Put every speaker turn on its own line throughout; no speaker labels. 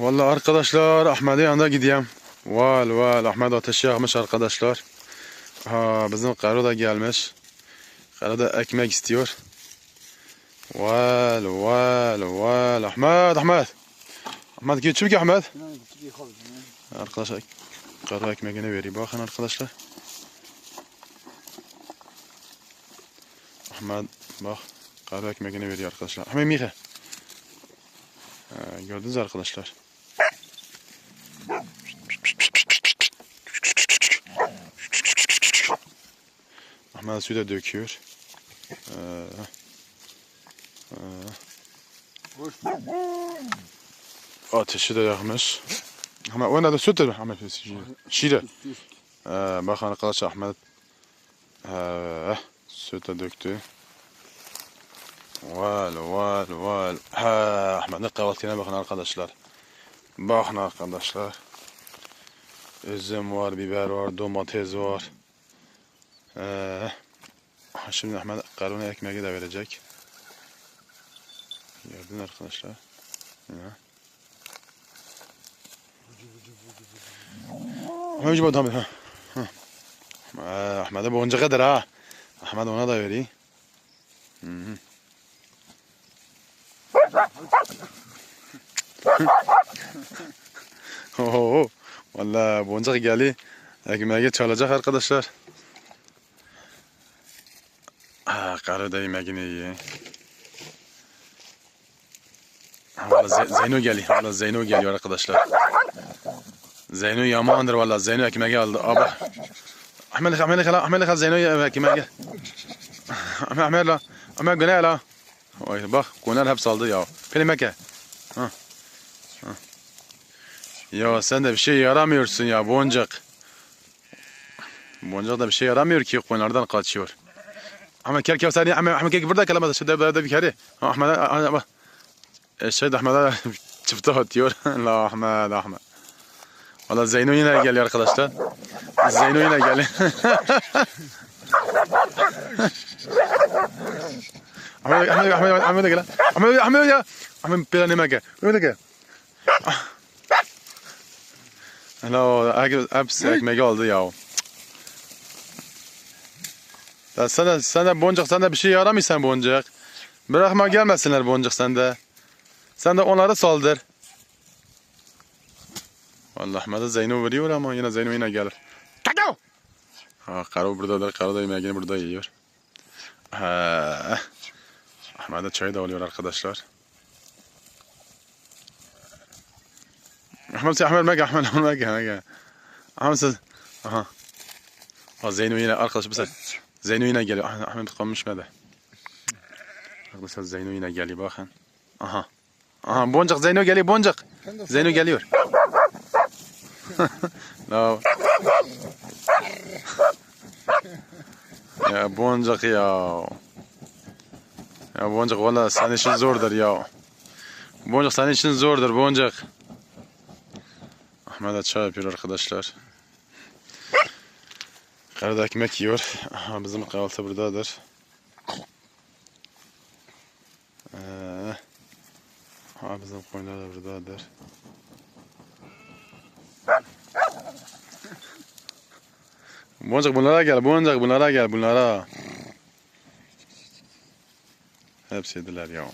Vallahi arkadaşlar Ahmet'in yanına gideyim. Val val Ahmet ateşi yakmış arkadaşlar. Ha bizim karı da gelmiş. Karı da ekmek istiyor. Val val val Ahmet Ahmet. Ahmet git çabuk Ahmet. Arkadaşlar karı ekmeğini veriyor. Bakın arkadaşlar. Ahmet bak karı ekmeğini veriyor arkadaşlar. Ahmet Mihe. Ha, gördünüz arkadaşlar. Ahmet suyu da döküyor. Ee, ee, ateşi de yakmış. Ahmet o ne de sütür Ahmet Şire. Ee, bakın arkadaşlar Ahmet ee, süt de döktü. Val val val. Ha, Ahmet'in kahvaltına bakın arkadaşlar. Bakın arkadaşlar. Üzüm var, biber var, domates var. Ee, şimdi Ahmet karına ekmeği de verecek. Gördün arkadaşlar. Ya. Ha. Ee, Ahmet'e bonca kadar ha. Ahmet ona da vereyim. Hı hı. Oho, valla boncuk geldi. Ekmeği çalacak arkadaşlar. Ha, karı da yemeğini yiyor. Valla Ze- Zeyno geliyor. Valla Zeyno geliyor arkadaşlar. Zeyno yamandır valla. Zeyno ekmeği aldı. Abi. Ahmet Ahmet Ahmet Ahmet Zeyno ekmeği. Ahmet Ahmet la. Ahmet gene la. Oy bak konar hep saldı ya. Pelimeke. Ha. Ya sen de bir şey yaramıyorsun ya boncuk. Boncuk da bir şey yaramıyor ki koyunlardan kaçıyor. Ahmet gel gel seni Ahmet Ahmet gel burada kalamaz. Şurada burada bir kere. Ahmet Ahmet bak. Şey de Ahmet'e çifte atıyor. La Ahmet Ahmet. Valla Zeyno yine geliyor arkadaşlar. Zeyno yine geliyor. Ahmet Ahmet Ahmet Ahmet gel. Ahmet Ahmet ya. Ahmet bir ne gel. Öyle gel. Hello, hepsi ekmeği aldı ya. Ya sana, sana boncuk sende bir şey yaramıyorsan boncuk. Bırakma gelmesinler boncuk sende. Sen de onları saldır. Vallahi Ahmet'e Zeyno veriyor ama yine Zeyno yine gelir. Kakao! Ha, karı buradadır. Karı da yemeğini burada yiyor. Ha. Ahmet'e çay da oluyor arkadaşlar. Ahmet Ahmet Mega Ahmet Mega Mega. Ahmet. Aha. Ha, Zeyno yine arkadaşlar mesela. Zeyno yine geliyor. Ah, Ahmet konuşmadı. Arkadaşlar Zeyno yine geliyor bakın. Aha. Aha boncuk Zeyno geliyor boncuk. Zeyno geliyor. ya boncuk ya. Ya boncuk valla senin işin zordur ya. Boncuk senin işin zordur boncuk. Ahmet'e çay yapıyor arkadaşlar. Karada ekmek yiyor. Aha, bizim kahvaltı buradadır. Ee, ha, bizim koyunlar da buradadır. Boncuk bunlara gel, boncuk bunlara gel, bunlara. Hepsi yediler ya.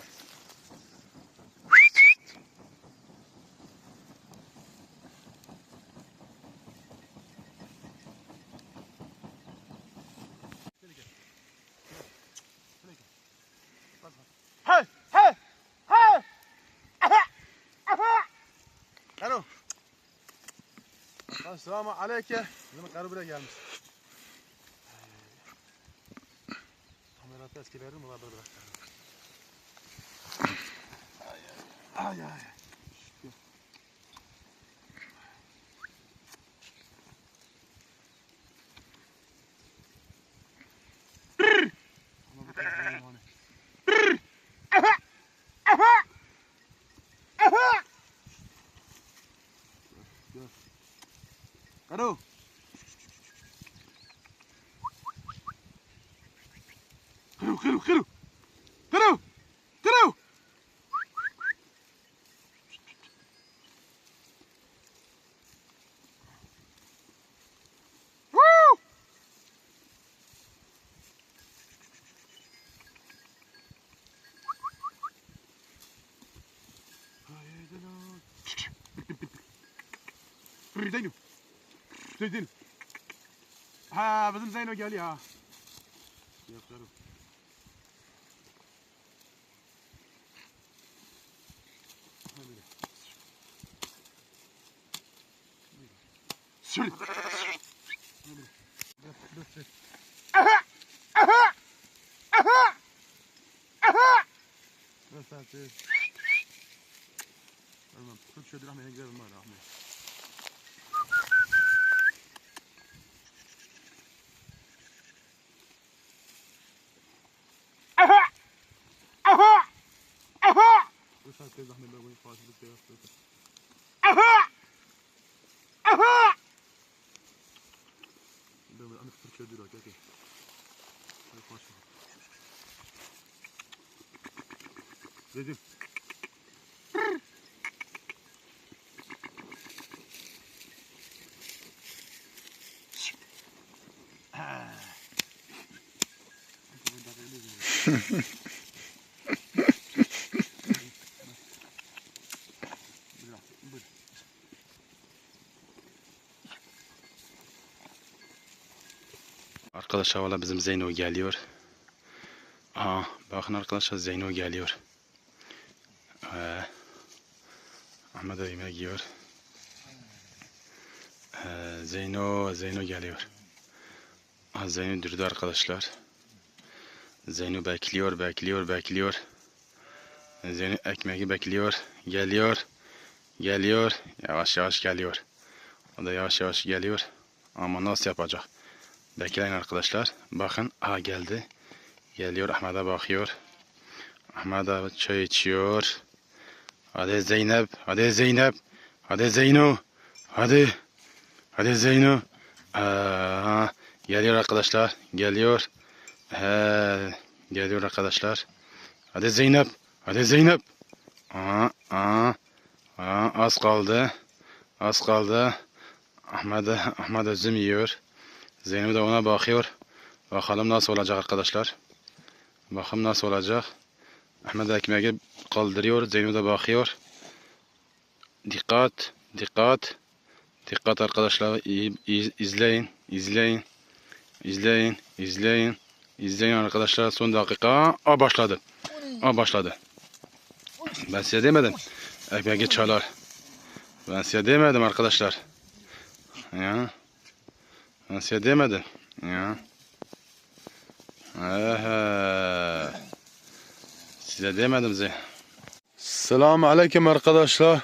Selamun aleyküm. Bizim karı buraya gelmiş. Kamerada eski verir mi? Var bırak. Ay ay. Parou. Caro, caro, caro. Caro, caro. Uh! Ai, ai, ai, ai. Ridenho.
Zeyno. Zeytin. Ha bizim Zeyno geliyor ha. Yok canım. Şöyle. Bas sen de. Tamam. Tut şöyle rahmet gidelim Tá, três armas bem ruim fácil do que eu acho. Ahá! Ahá! أنا فكرت شو دلوقتي أوكي زيدين Ha ha ha.
Arkadaşlar valla bizim Zeyno geliyor. Aha bakın arkadaşlar Zeyno geliyor. Ee, Ahmet de yemek yiyor. Ee, Zeyno, Zeyno geliyor. Ah, Zeyno durdu arkadaşlar. Zeyno bekliyor, bekliyor, bekliyor. Zeyno ekmeği bekliyor. Geliyor. Geliyor. Yavaş yavaş geliyor. O da yavaş yavaş geliyor. Ama nasıl yapacak? Bekleyin arkadaşlar. Bakın. Aha geldi. Geliyor. Ahmet'e bakıyor. Ahmet çay içiyor. Hadi Zeynep. Hadi Zeynep. Hadi Zeyno. Hadi. Hadi Zeyno. Aa, geliyor arkadaşlar. Geliyor. He, geliyor arkadaşlar. Hadi Zeynep. Hadi Zeynep. Aa, aa, aa, az kaldı. Az kaldı. Ahmet Ahmet üzüm yiyor. Zeynep de ona bakıyor. Bakalım nasıl olacak arkadaşlar. Bakalım nasıl olacak. Ahmet ekmeği kaldırıyor. Zeynep de bakıyor. Dikkat. Dikkat. Dikkat arkadaşlar. İyi, iyi- izleyin. İzleyin. İzleyin. İzleyin. İzleyin arkadaşlar. Son dakika. Aa başladı. Aa başladı. Ben size demedim. Ekmeği çalar. Ben size demedim arkadaşlar. Ya. Ben size demedim. Ya. Ehe. Size demedim size. Selamun aleyküm arkadaşlar.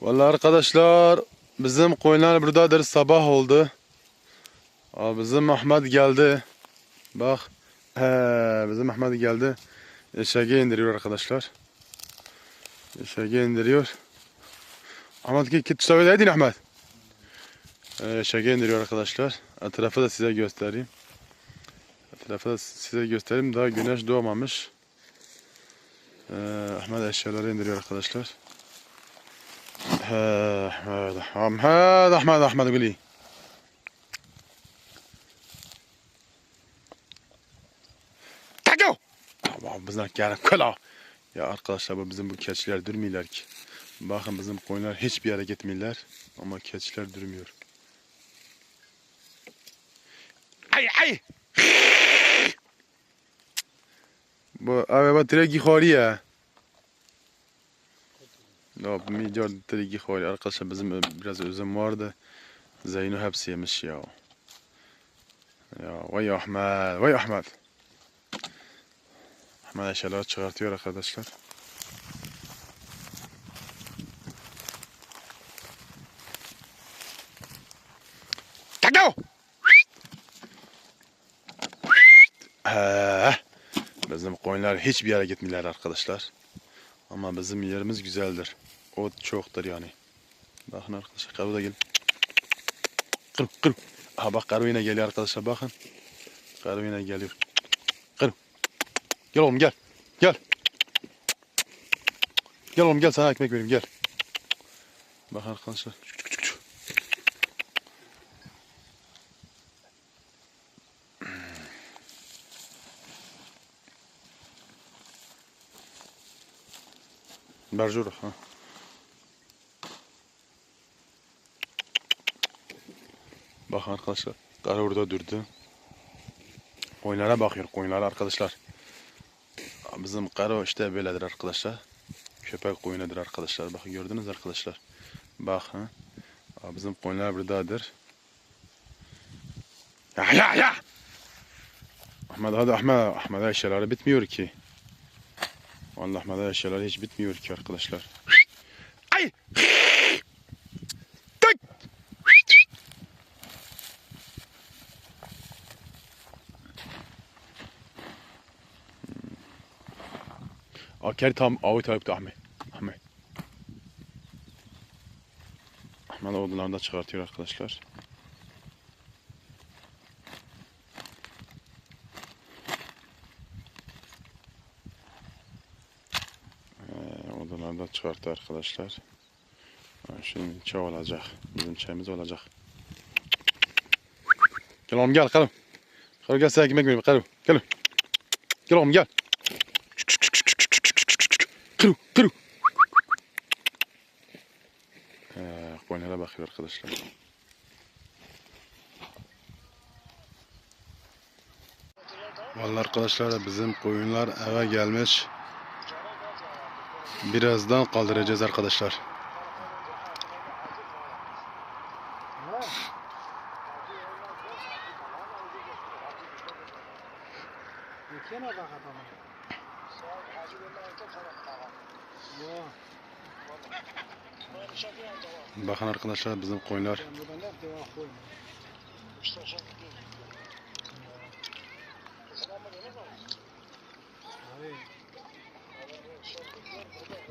Vallahi arkadaşlar bizim koyunlar buradadır sabah oldu. Aa, bizim Ahmet geldi. Bak. He, bizim Ahmet geldi. Eşeğe indiriyor arkadaşlar. Eşeğe indiriyor. Ahmet git git tutabileydin Ahmet. Ee, Eşeğe indiriyor arkadaşlar. Etrafı da size göstereyim. Etrafı da size göstereyim. Daha güneş doğmamış. Ee, Ahmet eşyaları indiriyor arkadaşlar. Ahmet, Ahmet, Ahmet, Ahmet! Aman bizden gelen kala. Ya arkadaşlar bizim bu keçiler durmuyorlar ki. Bakın bizim koyunlar hiçbir yere gitmiyorlar. Ama keçiler durmuyor. ای ای. با اوه با ترگی خواری ها نا با می جار ترگی خواری. آره، ها قصر بزم برز اوز موارده زینو هبسی همشی ها وی احمد وی احمد. احمد اشالات چه غرطی ها را خردش کرد. Bizim koyunlar hiçbir yere gitmiyorlar arkadaşlar. Ama bizim yerimiz güzeldir. Ot çoktur yani. Bakın arkadaşlar karı da gel. Kır kır. Aha bak karı yine geliyor arkadaşlar bakın. Karı yine geliyor. Kır. Gel oğlum gel. Gel. Gel oğlum gel sana ekmek vereyim gel. Bak arkadaşlar. Berjura ha. Bakın arkadaşlar. Karı orada durdu. Koyunlara bakıyor. Koyunlara arkadaşlar. Bizim karı işte böyledir arkadaşlar. Köpek koyunudur arkadaşlar. Bakın gördünüz arkadaşlar. Bakın. Bizim koyunlar buradadır. Ya ya ya. Ahmet hadi Ahmet. Ahmet eşyaları bitmiyor ki. Vallahi Ahmet eşyaları hiç bitmiyor ki arkadaşlar. Ay! Tık! Aker tam avu tarafta Ahmet. Ahmet. Ahmet odunlarını da çıkartıyor arkadaşlar. Ee, odaları da çıkarttı arkadaşlar. Şimdi çay olacak. Bizim çayımız olacak. Gel oğlum gel kalım. Kalım gel sana ekmek vereyim kalım. Gel. Gel oğlum gel. Kırı kırı. Ee, koyunlara bakıyor arkadaşlar. Vallahi arkadaşlar bizim koyunlar eve gelmiş. Birazdan kaldıracağız arkadaşlar. Bakın arkadaşlar bizim koyunlar
ben buradan hep devam koyma. Abi,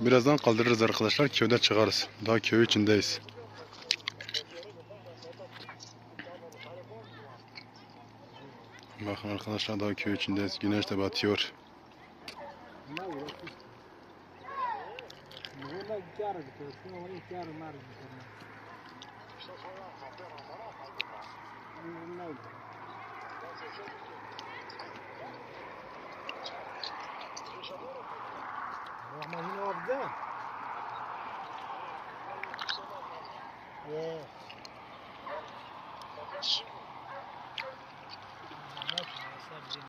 birazdan kaldırırız arkadaşlar. Köyde çıkarız. Daha köy içindeyiz. Bakın arkadaşlar daha köy içindeyiz. Güneş de batıyor.
Ama yine abi değil mi? Yeah. Şimdi.